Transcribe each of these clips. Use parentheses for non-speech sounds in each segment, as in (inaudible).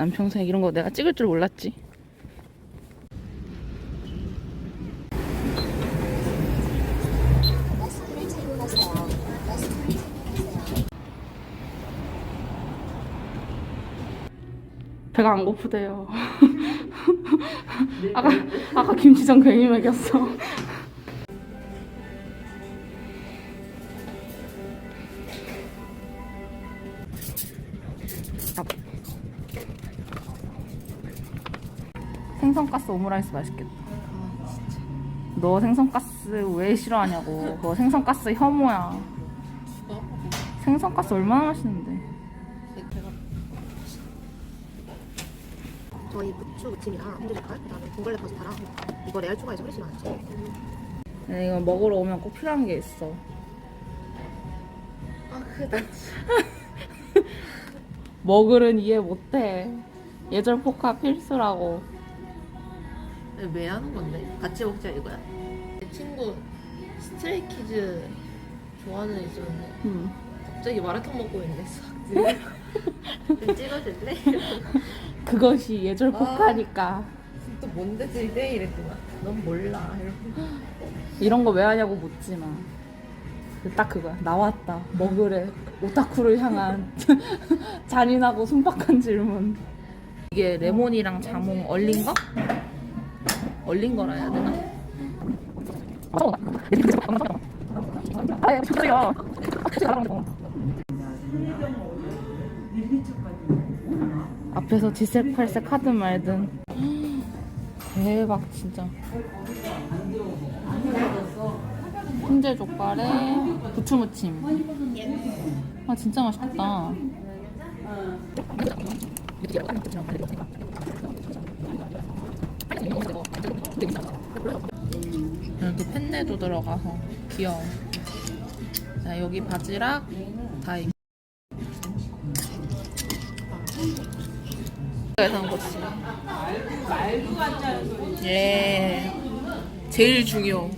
난 평소에 이런 거 내가 찍을 줄 몰랐지. 배가 안 고프대요. 아까 아까 김치전 괜히 먹였어. 생선가스 오므라이스 맛있겠다. 너 생선가스 왜 싫어하냐고. 너 생선가스 혐오야. 생선가스 얼마나 맛있는데. 저희 부추 무침이랑 홍두젓갈 그다음에 둥글레 파스타랑 이거 레알 추가해서 훨씬 많죠. 네, 이거 먹으러 오면 꼭 필요한 게 있어. 아 그다. (laughs) 먹으른 이해 못해. 예절 포카 필수라고. 왜 하는 건데? 같이 먹자 이거야. 내 친구 스트레이 키즈 좋아하는 애 있었는데 음. 갑자기 마라탕 먹고 있는데 싹 (laughs) 좀 찍어줄래? (laughs) 그것이 예절 포카니까. 또 뭔데 들대 이랬더니 넌 몰라 이러고 이런 거 왜 하냐고 묻지 마. 딱 그거야. 나왔다. 먹으래. 오타쿠를 향한 잔인하고 순박한 질문. 이게 레몬이랑 자몽 얼린 거? 얼린 거라 해야 되나? 아예 저도요. 앞에서 지셀팔색 하든 말든. 대박 진짜. 훈제 족발에 부추무침. 아 진짜 맛있겠다. 이렇게 펜네도 들어가서 귀여워. 자 여기 바지락 다임 에서 한 거지 예 제일 중요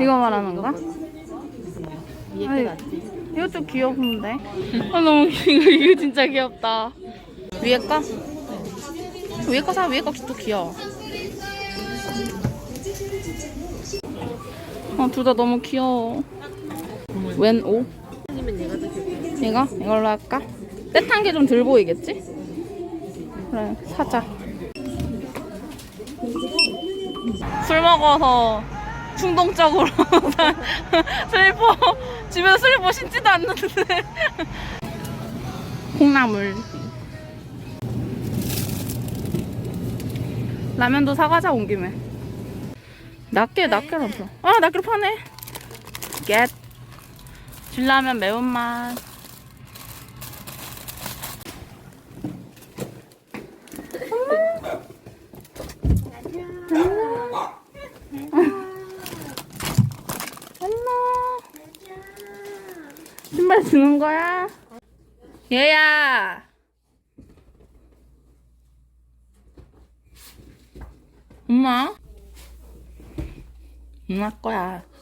이거 말하는 거야? 낫지. 이것도 귀여운데? 아 너무 귀- 이거 이거 진짜 귀엽다. 위에 거? 위에 거 사. 위에 거도 귀여워. 아, 둘 다 너무 귀여워. 웬 귀엽다. 이거? 이걸로 할까? 떼탄 게 좀 덜 보이겠지? 그래, 사자. 술 먹어서 충동적으로 (laughs) 슬리퍼 집에서 슬리퍼 신지도 않는데 콩나물 라면도 사가자 온 김에 낱개 낱개로 줘. 아 낱개로 파네 겟 진라면 매운맛. 신발 주는 거야? 얘야! 엄마? 엄마 거야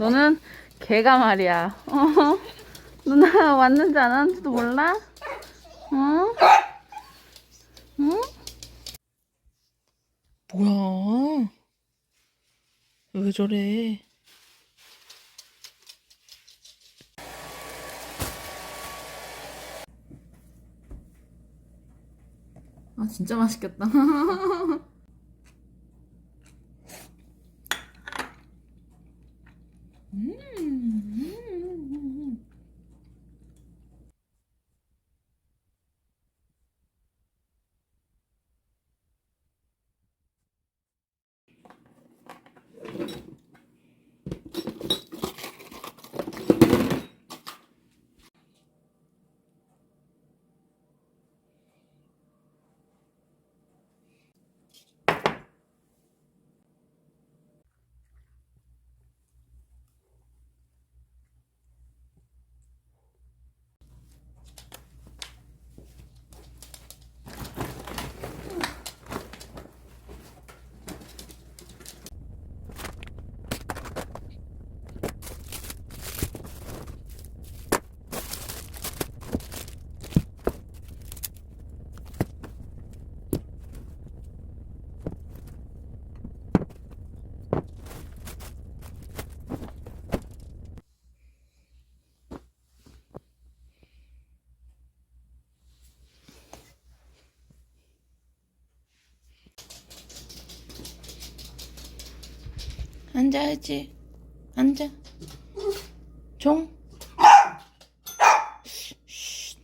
너는 개가 말이야. 어? 누나 왔는지 안 왔는지도 몰라? 어? 응? 뭐야? 왜 저래? 아 진짜 맛있겠다. (laughs) 앉아야지. 앉아. 종. 쉿.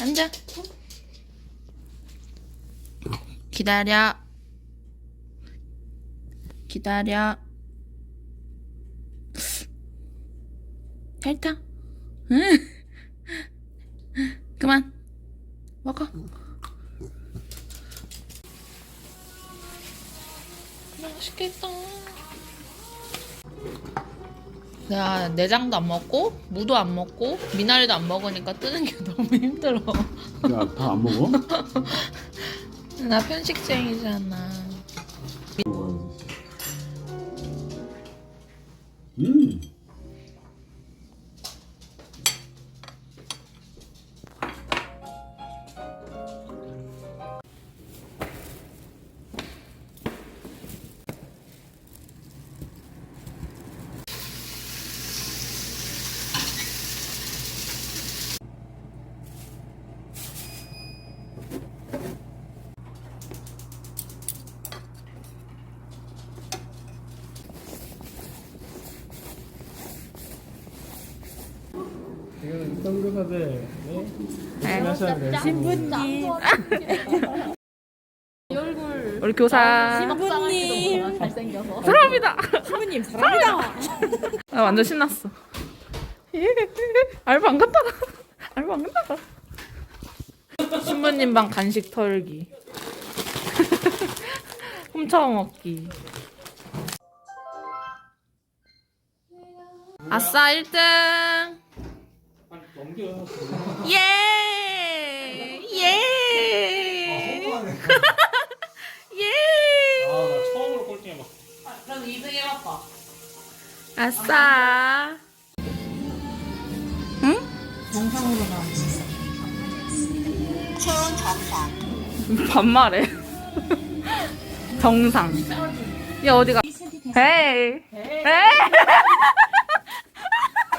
앉아. 기다려. 기다려. 핥아. 응. 그만. 먹어. 맛있겠다. 내가 내장도 안 먹고 무도 안 먹고 미나리도 안 먹으니까 뜨는 게 (laughs) 너무 힘들어. 야, 다 안 먹어? (laughs) 나 편식쟁이잖아. 음. 선교사들 네? 하셔야 돼요. 신부님. 우리 교사 신부님 사랑합니다. 신부님 (laughs) 사랑합니다 아, 완전 신났어. (laughs) 알바 안 간다. 알바 안 간다. 신부님 방 간식 털기. (laughs) 훔쳐 먹기. 아싸 1등. 넘겨. 예! 예! 예! 아, 나 처음으로 꼴찌 해봐. 그럼 2등 해봤다. 아싸. 응? 정상으로 나. 반말해. 정상. 야 어디가? 헤이. 헤이. (laughs)